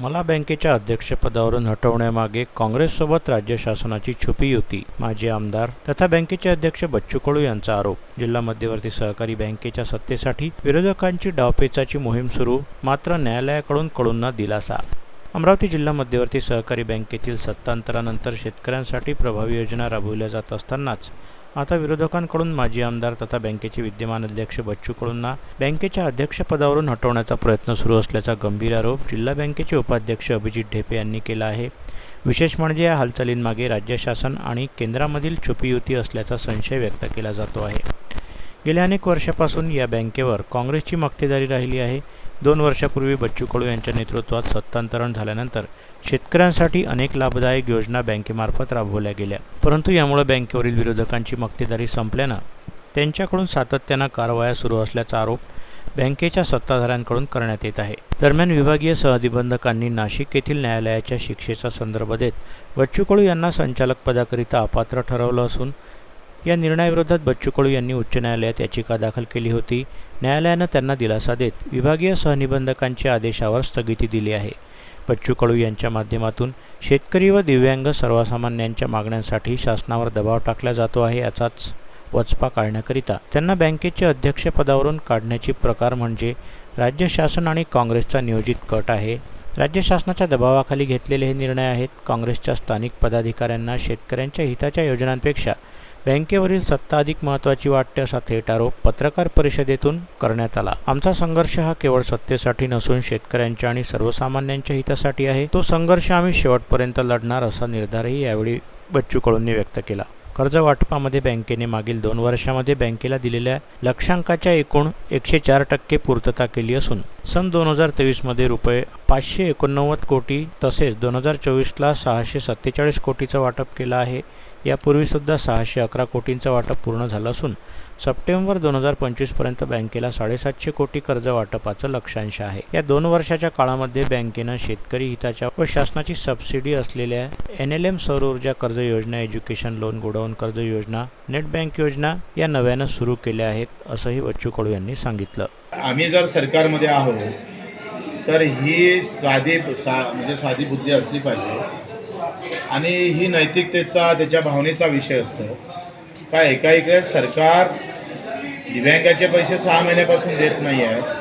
मला बँकेच्या अध्यक्षपदावरून हटवण्यामागे काँग्रेससोबत राज्य शासनाची छुपी युती माजी आमदार तथा बँकेचे अध्यक्ष बच्चू कडू यांचा आरोप. जिल्हा मध्यवर्ती सहकारी बँकेच्या सत्तेसाठी विरोधकांची डावपेचाची मोहीम सुरू मात्र न्यायालयाकडून कडूंना दिलासा. अमरावती जिल्हा मध्यवर्ती सहकारी बँकेतील सत्तांतरानंतर शेतकऱ्यांसाठी प्रभावी योजना राबविल्या जात असतानाच आता विरोधकांकडून माजी आमदार तथा बँकेचे विद्यमान अध्यक्ष बच्चू कडूंना बँकेच्या अध्यक्षपदावरून हटवण्याचा प्रयत्न सुरू असल्याचा गंभीर आरोप जिल्हा बँकेचे उपाध्यक्ष अभिजित ढेपे यांनी केला आहे. विशेष म्हणजे या हालचालींमागे राज्य शासन आणि केंद्रामधील छुपी युती असल्याचा संशय व्यक्त केला जातो आहे. गेल्या अनेक वर्षापासून या बँकेवर काँग्रेसची मक्तेदारी राहिली आहे. दोन वर्षापूर्वी बच्चू कडू यांच्या नेतृत्वात सत्तांतरण झाल्यानंतर शेतकऱ्यांसाठी अनेक लाभदायक योजना बँकेमार्फत राबवल्या गेल्या. परंतु यामुळे बँकेवरील विरोधकांची मक्तेदारी संपल्यानं त्यांच्याकडून सातत्यानं कारवाया सुरू असल्याचा आरोप बँकेच्या सत्ताधाऱ्यांकडून करण्यात येत आहे. दरम्यान विभागीय सहनिबंधकांनी नाशिक येथील न्यायालयाच्या शिक्षेचा संदर्भ देत बच्चू कडू यांना संचालक पदाकरिता अपात्र ठरवलं असून या निर्णयाविरोधात बच्चू कडू यांनी उच्च न्यायालयात याचिका दाखल केली होती. न्यायालयानं त्यांना दिलासा देत विभागीय सहनिबंधकांच्या आदेशावर स्थगिती दिली आहे. बच्चू कडू यांच्या माध्यमातून शेतकरी व दिव्यांग सर्वसामान्यांच्या मागण्यांसाठी शासनावर दबाव टाकला जातो आहे याचाच वचपा काढण्याकरिता. त्यांना बँकेच्या अध्यक्षपदावरून काढण्याची प्रकार म्हणजे राज्य शासन आणि काँग्रेसचा नियोजित कट आहे. राज्य शासनाच्या दबावाखाली घेतलेले हे निर्णय आहेत काँग्रेसच्या स्थानिक पदाधिकाऱ्यांना शेतकऱ्यांच्या हिताच्या योजनांपेक्षा बँकेवरील सत्ता अधिक महत्त्वाची वाटते असा थेट आरोप पत्रकार परिषदेतून करण्यात आला. आमचा संघर्ष हा केवळ सत्तेसाठी नसून शेतकऱ्यांच्या आणि सर्वसामान्यांच्या हितासाठी आहे. तो संघर्ष आम्ही शेवटपर्यंत लढणार असा निर्धारही यावेळी बच्चू कडूंनी व्यक्त केला. कर्ज वाटपामध्ये बँकेने मागील दोन वर्षामध्ये बँकेला दिलेल्या लक्षांकाच्या एकूण एकशे चार टक्के पूर्तता केली असून सन दोन हजार तेवीसमध्ये रुपये पाचशे एकोणनव्वद कोटी तसेच दोन हजार चोवीसला सहाशे सत्तेचाळीस कोटीचं वाटप केलं आहे. यापूर्वीसुद्धा सहाशे अकरा कोटींचं वाटप पूर्ण झालं असून सप्टेंबर दोन हजार पंचवीसपर्यंत बँकेला साडेसातशे कोटी कर्ज वाटपाचं लक्षांश आहे. या दोन वर्षाच्या काळामध्ये बँकेनं शेतकरी हिताच्या व शासनाची सबसिडी असलेल्या एन एल एम सौर ऊर्जा कर्ज योजना एज्युकेशन लोन गोडाऊन कर्ज योजना नेट बँक योजना या नव्यानं सुरू केल्या आहेत असंही बच्चू कडू यांनी सांगितलं. आम्ही जर सरकारमध्ये आहोत तर ही साधी सा म्हणजे साधी बुद्धी असली पाहिजे. आणि ही नैतिकतेचा त्याच्या भावनेचा विषय असतो. का एका इकडे सरकार दिव्यांगाचे पैसे सहा महिन्यापासून देत नाही आहे.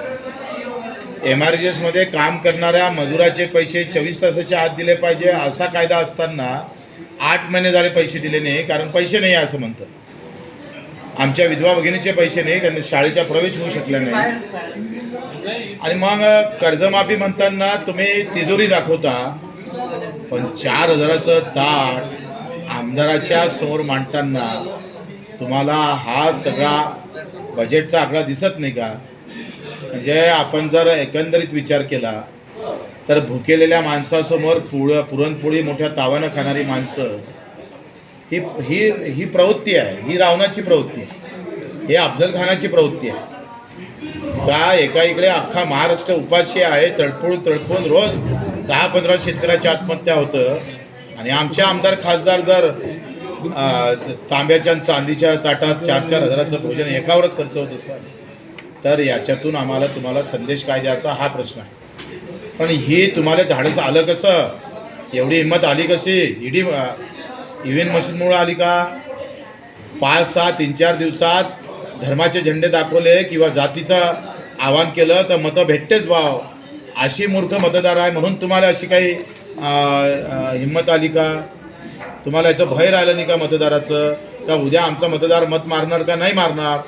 एम आर जी एसमध्ये काम करणाऱ्या मजुराचे पैसे चोवीस तासाच्या आत दिले पाहिजे असा कायदा असताना आठ महिने झाले पैसे दिले नाही कारण पैसे नाही असं म्हणतात. आमच्या विधवा भगिनीचे पैसे नाही कारण शाळेचा प्रवेश होऊ शकला नाही. आणि मग कर्जमाफी म्हणताना तुम्ही तिजोरी दाखवता. पण चार हजाराचं ताट आमदाराच्या समोर मांडताना तुम्हाला हा सगळा बजेटचा आकडा दिसत नाही का? म्हणजे आपण जर एकंदरीत विचार केला तर भुकेलेल्या माणसासमोर पुळ पुरणपोळी मोठ्या तावानं खाणारी माणसं ही ही ही प्रवृत्ती आहे ही रावणाची प्रवृत्ती आहे हे अफजल खानाची प्रवृत्ती आहे. का एका इकडे अख्खा महाराष्ट्र उपाशी आहे तडफडून तडफडून रोज दहा पंधरा शेतकऱ्याची आत्महत्या होतं. आणि आमचे आमदार खासदार जर तांब्याच्या आणि चांदीच्या ताटात चार चार हजाराचं भोजन एकावरच खर्च होत असेल तर याच्यातून आम्हाला तुम्हाला संदेश काय द्यायचा हा प्रश्न आहे. पण हे तुम्हाला धाडच आलं कसं? एवढी हिंमत आली कशी? ईडी इव्हीएम मशीनमुळं आली का? पाच सहा तीन चार दिवसात धर्माचे झेंडे दाखवले किंवा जातीचं आवाहन केलं तर मतं भेटतेच भाव. अशी मूर्ख मतदार आहे म्हणून तुम्हाला अशी काही हिंमत आली का? तुम्हाला याचं भय राहिलं नाही का मतदाराचं? का उद्या आमचा मतदार मत मारणार का नाही मारणार?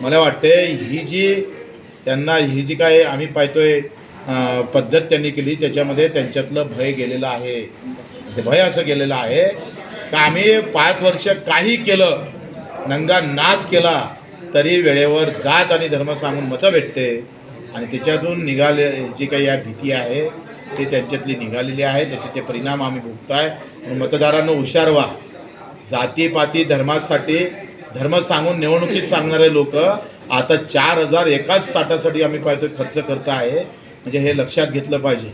मला वाटते ही जी त्यांना ही जी काय आम्ही पाहतोय पद्धत त्यांनी केली त्याच्यामध्ये त्यांच्यातलं भय गेलेलं आहे. ते भय असं गेलेलं आहे का आम्ही पाच वर्ष काही केलं नंगा नाच केला तरी वेळेवर जात आणि धर्म सांगून मतं भेटते. आणि त्याच्यातून निघाले जी काही या भीती आहे ते त्यांच्यातली निघालेली आहे त्याचे ते परिणाम आम्ही भोगताय. म्हणून मतदारांना हुशार व्हा. जातीपाती धर्मासाठी धर्म सांगून निवडणुकीत सांगणारे लोक आता चार हजार एकाच ताटासाठी आम्ही पाहतोय खर्च करत आहे म्हणजे हे लक्षात घेतलं पाहिजे.